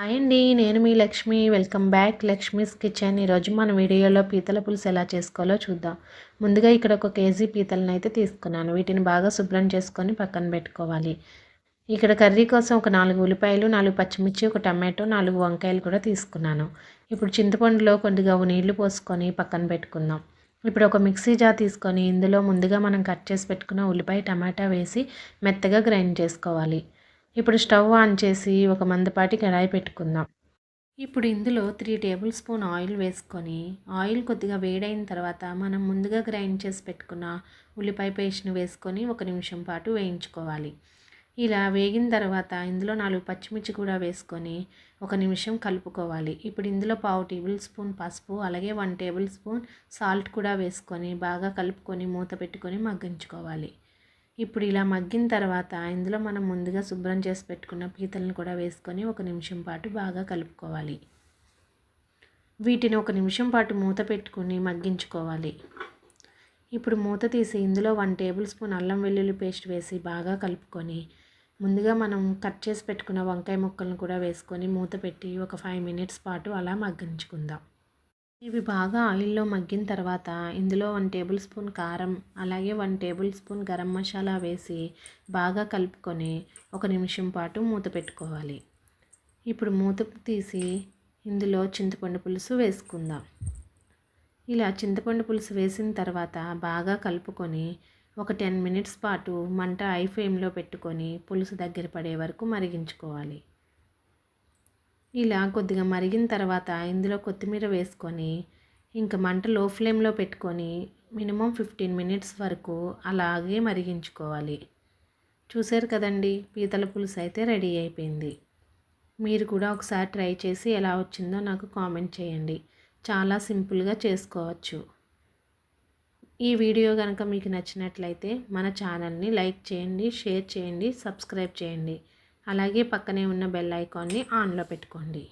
Hi అండి నేను మీ Lakshmi. Welcome back. Lakshmi's kitchen. ఈరోజు మన వీడియోలో పీతల పులుసు ఎలా చేసుకోవాలో చూద్దాం. ముందుగా ఇక్కడ ఒక కేజీ పీతలను అయితే తీసుకున్నాను. వీటిని బాగా శుభ్రం చేసుకొని పక్కన పెట్టుకోవాలి. ఇక్కడ కర్రీ కోసం ఒక నాలుగు ఉల్లిపాయలు నాలుగు పచ్చిమిర్చి ఒక టమాటో నాలుగు వంకాయలు కూడా తీసుకున్నాను. ఇప్పుడు చింతపండులో కొద్దిగా నీళ్ళు పోసుకొని పక్కన పెట్టుకుందాం. ఇప్పుడు ఒక మిక్సీ జార్ తీసుకొని ఇందులో ముందుగా మనం కట్ చేసి పెట్టుకున్న ఉల్లిపాయ టమాటా వేసి మెత్తగా గ్రైండ్ చేసుకోవాలి. ఇప్పుడు స్టవ్ ఆన్ చేసి ఒక మందపాటి కడాయి పెట్టుకుందాం. ఇప్పుడు ఇందులో త్రీ టేబుల్ స్పూన్ ఆయిల్ వేసుకొని ఆయిల్ కొద్దిగా వేడైన తర్వాత మనం ముందుగా గ్రైండ్ చేసి పెట్టుకున్న ఉల్లిపాయ పేస్ట్ని వేసుకొని ఒక నిమిషం పాటు వేయించుకోవాలి. ఇలా వేగిన తర్వాత ఇందులో నాలుగు పచ్చిమిర్చి కూడా వేసుకొని ఒక నిమిషం కలుపుకోవాలి. ఇప్పుడు ఇందులో పావు టేబుల్ స్పూన్ పసుపు అలాగే వన్ టేబుల్ స్పూన్ సాల్ట్ కూడా వేసుకొని బాగా కలుపుకొని మూత పెట్టుకొని మగ్గించుకోవాలి. ఇప్పుడు ఇలా మగ్గిన తర్వాత ఇందులో మనం ముందుగా శుభ్రం చేసి పెట్టుకున్న పీతలను కూడా వేసుకొని ఒక నిమిషం పాటు బాగా కలుపుకోవాలి. వీటిని ఒక నిమిషం పాటు మూత పెట్టుకుని మగ్గించుకోవాలి. ఇప్పుడు మూత తీసి ఇందులో వన్ టేబుల్ స్పూన్ అల్లం వెల్లుల్లి పేస్ట్ వేసి బాగా కలుపుకొని ముందుగా మనం కట్ చేసి పెట్టుకున్న వంకాయ ముక్కలను కూడా వేసుకొని మూత పెట్టి ఒక ఫైవ్ మినిట్స్ పాటు అలా మగ్గించుకుందాం. ఇవి బాగా ఆయిల్లో మగ్గిన తర్వాత ఇందులో వన్ టేబుల్ స్పూన్ కారం అలాగే one tablespoon garam masala వేసి బాగా కలుపుకొని ఒక నిమిషం పాటు మూత పెట్టుకోవాలి. ఇప్పుడు మూత తీసి ఇందులో చింతపండు పులుసు వేసుకుందాం. ఇలా చింతపండు పులుసు వేసిన తర్వాత బాగా కలుపుకొని ఒక టెన్ మినిట్స్ పాటు మంట ఐ ఫ్లేమ్లో పెట్టుకొని పులుసు దగ్గర పడే వరకు మరిగించుకోవాలి. ఇలా కొద్దిగా మరిగిన తర్వాత ఇందులో కొత్తిమీర వేసుకొని ఇంకా మంట లో ఫ్లేమ్లో పెట్టుకొని మినిమం ఫిఫ్టీన్ మినిట్స్ వరకు అలాగే మరిగించుకోవాలి. చూసారు కదండి పీతల పులుసు అయితే రెడీ అయిపోయింది. మీరు కూడా ఒకసారి ట్రై చేసి ఎలా వచ్చిందో నాకు కామెంట్ చేయండి. చాలా సింపుల్గా చేసుకోవచ్చు. ఈ వీడియో కనుక మీకు నచ్చినట్లయితే మన ఛానల్ని లైక్ చేయండి షేర్ చేయండి సబ్స్క్రైబ్ చేయండి. అలాగే పక్కనే ఉన్న బెల్ ఐకాన్ని ఆన్లో పెట్టుకోండి.